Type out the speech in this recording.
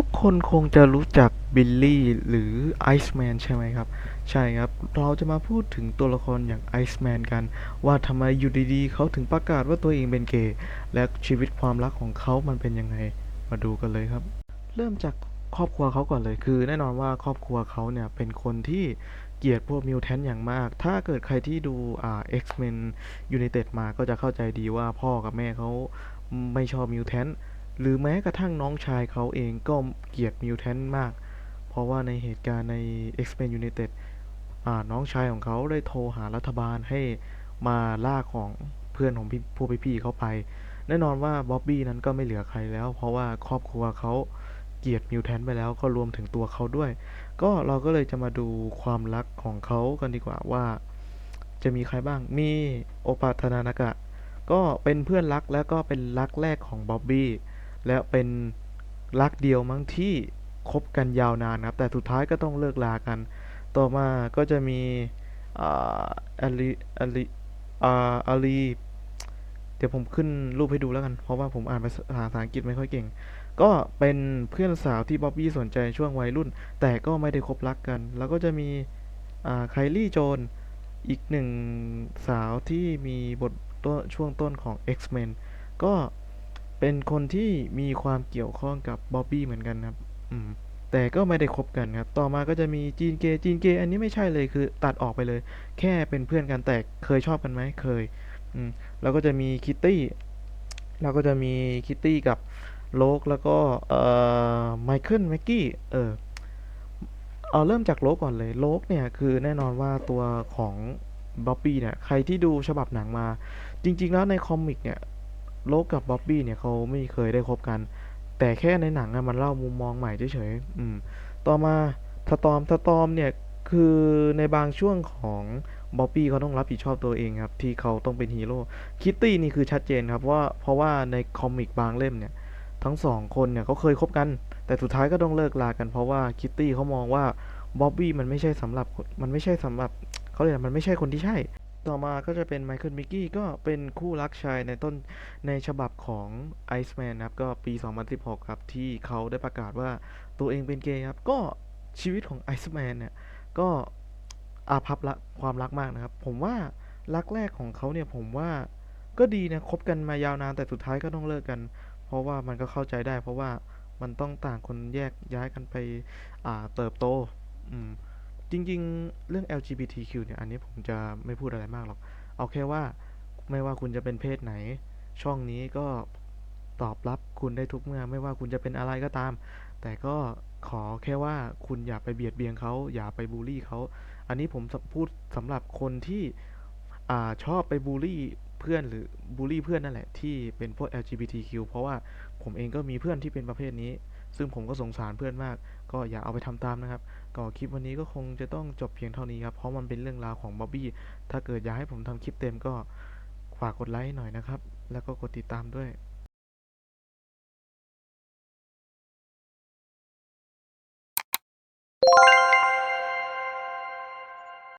ทุกคนคงจะรู้จักบิลลี่หรือไอซ์แมนใช่ไหมครับ ใช่ครับ เราจะมาพูดถึงตัวละครอย่างไอซ์แมนกัน ว่าทำไมอยู่ดีๆ เขาถึงประกาศว่าตัวเองเป็นเกย์และชีวิตความรักของเขามันเป็นยังไงมาดูกันเลยครับ เริ่มจากครอบครัวเขาก่อนเลยคือ แน่นอนว่าครอบครัวเขาเนี่ยเป็นคนที่เกลียดพวกมิวแทนอย่างมาก ถ้าเกิดใครที่ดูอ่า X-Men United มาก็จะเข้าใจดีว่าพ่อกับแม่เขาไม่ชอบมิวแทน หรือแม้กระทั่งน้องชายเขาเองก็เกลียดมิวแทนมาก เพราะว่าในเหตุการณ์ใน X-Men United อ่าน้องชายของเขาได้โทรหารัฐบาลให้มาล่าของเพื่อนของพี่พวกพี่ๆเขาไป แน่นอนว่าบ๊อบบี้นั้นก็ไม่เหลือใครแล้ว เพราะว่าครอบครัวเขาเกลียดมิวแทนไปแล้วก็รวมถึงตัวเขาด้วย ก็เราก็เลยจะมาดูความรักของเขากันดีกว่าว่า จะมีใครบ้าง มีโอปาทานานากะ ก็เป็นเพื่อนรักแล้วก็เป็นรักแรกของบ๊อบบี้ และเป็นรักเดียวมั้งที่คบกันยาวนานครับ แต่สุดท้ายก็ต้องเลิกลากัน ต่อมาก็จะมีอ่าอาลีอาลีอาอาลีเดี๋ยวผมขึ้นรูปให้ดูแล้วกัน เพราะว่าผมอ่านภาษาอังกฤษไม่ค่อยเก่ง ก็เป็นเพื่อนสาวที่บ๊อบบี้สนใจช่วงวัยรุ่น แต่ก็ไม่ได้คบรักกัน แล้วก็จะมีไคลี่โจน อีกหนึ่งสาวที่มีบทต้นช่วงต้นของ X-Men ก็ เป็นคนที่มีความเกี่ยวข้องกับบ๊อบบี้เหมือนกันครับ อืม แต่ก็ไม่ได้คบกันครับ ต่อมาก็จะมีจีนเกย์จีนเกย์อันนี้ไม่ใช่เลยคือตัดออกไปเลย แค่เป็นเพื่อนกันแต่เคยชอบกันไหมเคย อืม แล้วก็จะมีคิตตี้แล้วก็จะมีคิตตี้กับโลกแล้วก็เอ่อไมเคิลแม็กกี้เออเอาเริ่มจากโลกก่อนเลยโลกเนี่ยคือแน่นอนว่าตัวของบ๊อบบี้เนี่ยใครที่ดูฉบับหนังมา จริง ๆ แล้วในคอมิกเนี่ย โลกกับบ๊อบบี้เนี่ยเขาไม่เคยได้คบกัน แต่แค่ในหนังอะมันเล่ามุมมองใหม่เฉยๆอืม ต่อมาสตอมสตอมเนี่ยคือในบางช่วงของบ๊อบบี้เขาต้องรับผิดชอบตัวเองครับ ที่เขาต้องเป็นฮีโร่คิตตี้นี่คือชัดเจนครับว่าเพราะว่าในคอมิกบางเล่มเนี่ย ทั้งสองคนเนี่ยเขาเคยคบกัน แต่สุดท้ายก็ต้องเลิกลากันเพราะว่าคิตตี้เขามองว่าบ๊อบบี้มันไม่ใช่สำหรับมันไม่ใช่สำหรับเขาเรียมันไม่ใช่คนที่ใช่ ต่อมาก็จะเป็นไมเคิลมิกกี้ก็เป็นคู่รักชายในต้นในฉบับของไอซ์แมนนะครับ ก็ปี 2016 ครับ ที่เขาได้ประกาศว่าตัวเองเป็นเกย์ครับ ก็ชีวิตของไอซ์แมนเนี่ย ก็อาภัพละความรักมากนะครับ ผมว่ารักแรกของเขาเนี่ยผมว่าก็ดีนะคบกันมายาวนานแต่สุดท้ายก็ต้องเลิกกัน เพราะว่ามันก็เข้าใจได้ เพราะว่ามันต้องต่างคนแยกย้ายกันไปอ่าเติบโต อืม จริง ๆ เรื่อง LGBTQ เนี่ยอันนี้ผมจะไม่พูดอะไรมากหรอก เอาแค่ว่าไม่ว่าคุณจะเป็นเพศไหน ช่องนี้ก็ตอบรับคุณได้ทุกเมื่อไม่ว่าคุณจะเป็นอะไรก็ตาม แต่ก็ขอแค่ว่าคุณอย่าไปเบียดเบียนเขาอย่าไปบูลลี่เขาอันนี้ผมพูดสำหรับคนที่อ่าชอบไปบูลลี่เพื่อนหรือบูลลี่เพื่อนนั่นแหละที่เป็นพวก LGBTQ เพราะว่าผมเองก็มีเพื่อนที่เป็นประเภทนี้ ซึ่งผมก็สงสารเพื่อนมาก ก็อย่าเอาไปทำตามนะครับ ก็คลิปวันนี้ก็คงจะต้องจบเพียงเท่านี้ครับ เพราะมันเป็นเรื่องราวของบ๊อบบี้ ถ้าเกิดอยากให้ผมทำคลิปเต็มก็ฝากกดไลค์หน่อยนะครับ แล้วก็กดติดตามด้วย